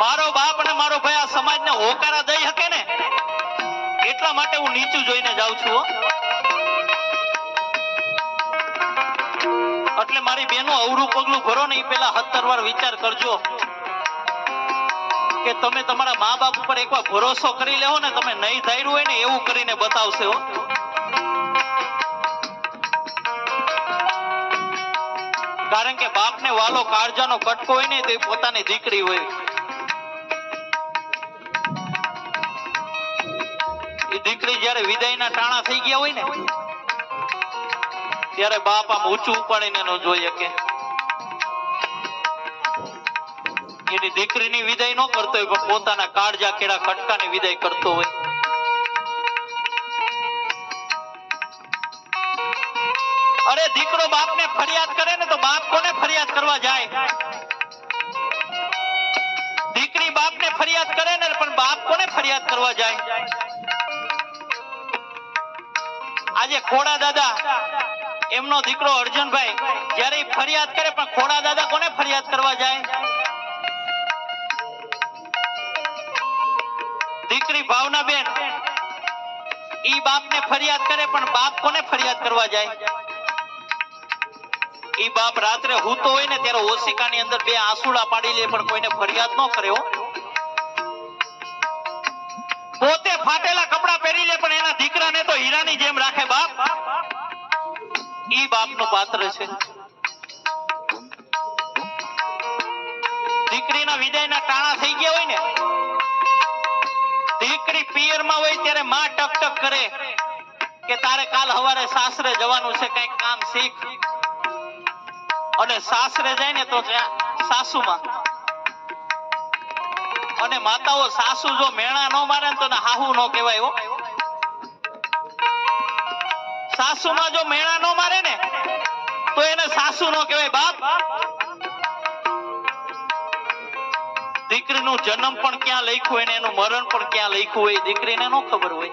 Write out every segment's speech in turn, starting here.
મારો બાપ અને મારો ભાઈ આ સમાજને હોકારા દઈ શકે ને? એટલા માટે હું નીચું જોઈને જાઉં છું એટલે મારી બેનો અવરું પગલું ભરો ને એ પેલા સત્તર વાર વિચાર કરજો કે તમે તમારા મા બાપ ઉપર એકવાર ભરોસો કરી લેવો ને, તમે નહીં ધાર્યું હોય ને એવું કરીને બતાવશે, હો. કારણ કે બાપને વાલો કાળજાનો કટકો હોય ને, તો એ પોતાની દીકરી હોય. દીકરી જ્યારે વિદાયના ટાણા થઈ ગયા હોય ને, ત્યારે બાપ આમ ઊંચું ઉપાડીને ન જોઈ શકે. એની દીકરીની વિદાય ન કરતો હોય, પણ પોતાના કાળજા કેળા ખટકાની વિદાય કરતો હોય. અરે દીકરો બાપને ફરિયાદ કરે ને તો બાપ કોને ફરિયાદ કરવા જાય? દીકરી બાપને ફરિયાદ કરે ને, પણ બાપ કોને ફરિયાદ કરવા જાય? આજે ખોડા દાદા, એમનો દીકરો અર્જુનભાઈ, જયારે ફરિયાદ કરે, પણ ખોડા દાદા કોને ફરિયાદ કરવા જાય? દીકરી ભાવનાબેન ઈ બાપને ફરિયાદ કરે, પણ બાપ કોને ફરિયાદ કરવા જાય? ઈ બાપ રાત્રે હૂતો હોય ને, ત્યારે ઓશિકાની અંદર બે આંસુડા પાડી લે, પણ કોઈને ફરિયાદ ન કરે હો. પોતે ફાટેલા કપડા પહેરી લે, પણ એના દીકરાને તો હીરાની જેમ રાખે બાપ. ઈ બાપનું પાત્ર છે. દીકરીના વિદાયના ટાણા થઈ ગયા હોય ને, દીકરી પિયરમાં હોય ત્યારે માં ટક ટક કરે કે તારે કાલ હવારે સાસરે જવાનું છે, કંઈક કામ શીખ. અને સાસરે જાય ને તો ત્યાં સાસુમાં અને માતાઓ સાસુ જો મેણા નો મારે તો હાહુ નો કહેવાય હો. સાસુમાં જો મેણા નો મારે ને, તો એને સાસુ નો કહેવાય બાપ. દીકરીનું જન્મ પણ ક્યાં લખ્યું હોય ને એનું મરણ પણ ક્યાં લખ્યું હોય દીકરીને નો ખબર હોય.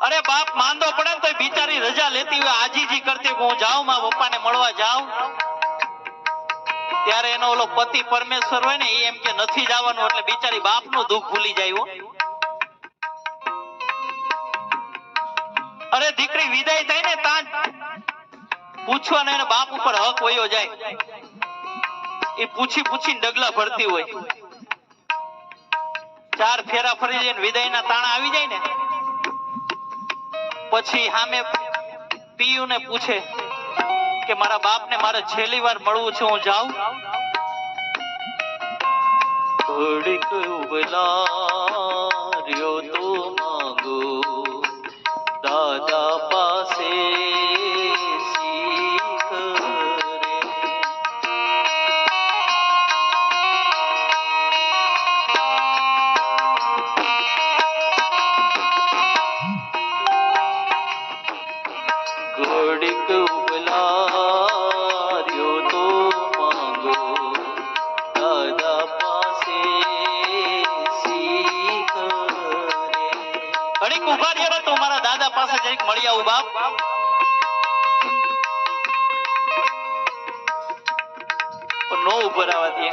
અરે બાપ, માંદો પડે તો બિચારી રજા લેતી હોય, આજીજી કરતી હું જાઉં માં પપ્પાને મળવા જાઉં. ત્યારે એનો ઓલો પતિ પરમેશ્વર હોય ને એમ કે નથી જવાનું, એટલે બિચારી બાપનું દુઃખ ભૂલી જાય અરે દીકરી વિદાય થાય ને ત્યાં પૂછવાનો એને બાપ ઉપર હક વયો જાય. એ પૂછી પૂછીને ડગલા ભરતી હોય. ચાર ફેરા ફરી જઈને વિદાયના તાણા આવી જાય ને, પછી સામે પીયુ ને પૂછે કે મારા બાપને મારે છેલ્લી વાર મળવું છે, હું જાઉં? થોડીક ઉબલાર્યો તો માગો. દાદા પાસે ઘડીક ઉબલાર્યો તો માંગો દાદા પાસે શીખ રે ઘડીક ઊભા રહ્યો તો મારા દાદા પાસે જરીક મળી આવું બાપ નો ઊભો રહેવા દે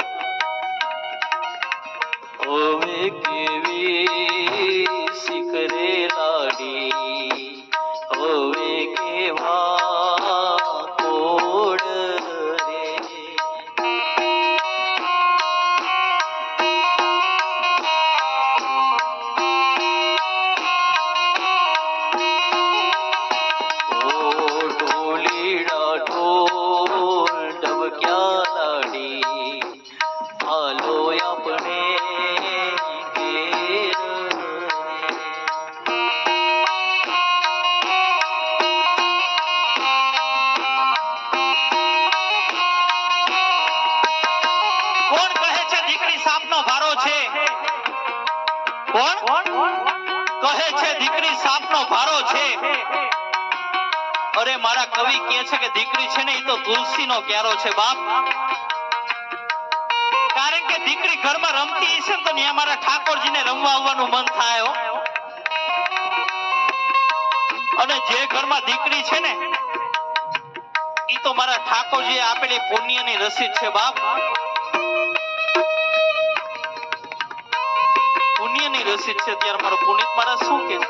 હવે કેવી લાડી કોણ? કહે છે, દીકરી સાપનો ભારો છે. અરે, મારા કવિ કહે છે કે દીકરી છે ને એ તો તુલસીનો ક્યારો છે, બાપ. કારણ કે દીકરી ઘરમાં રમતી હશે તો ત્યાં મારા ઠાકોરજીને રમવા આવવાનું મન થાય અને જે ઘરમાં દીકરી છે ને એ તો મારા ઠાકોરજીએ આપેલી પુણ્યની રસીદ છે, બાપ. પુણ્યની છે ત્યારે મારો પુનિત મારા શું કે છે?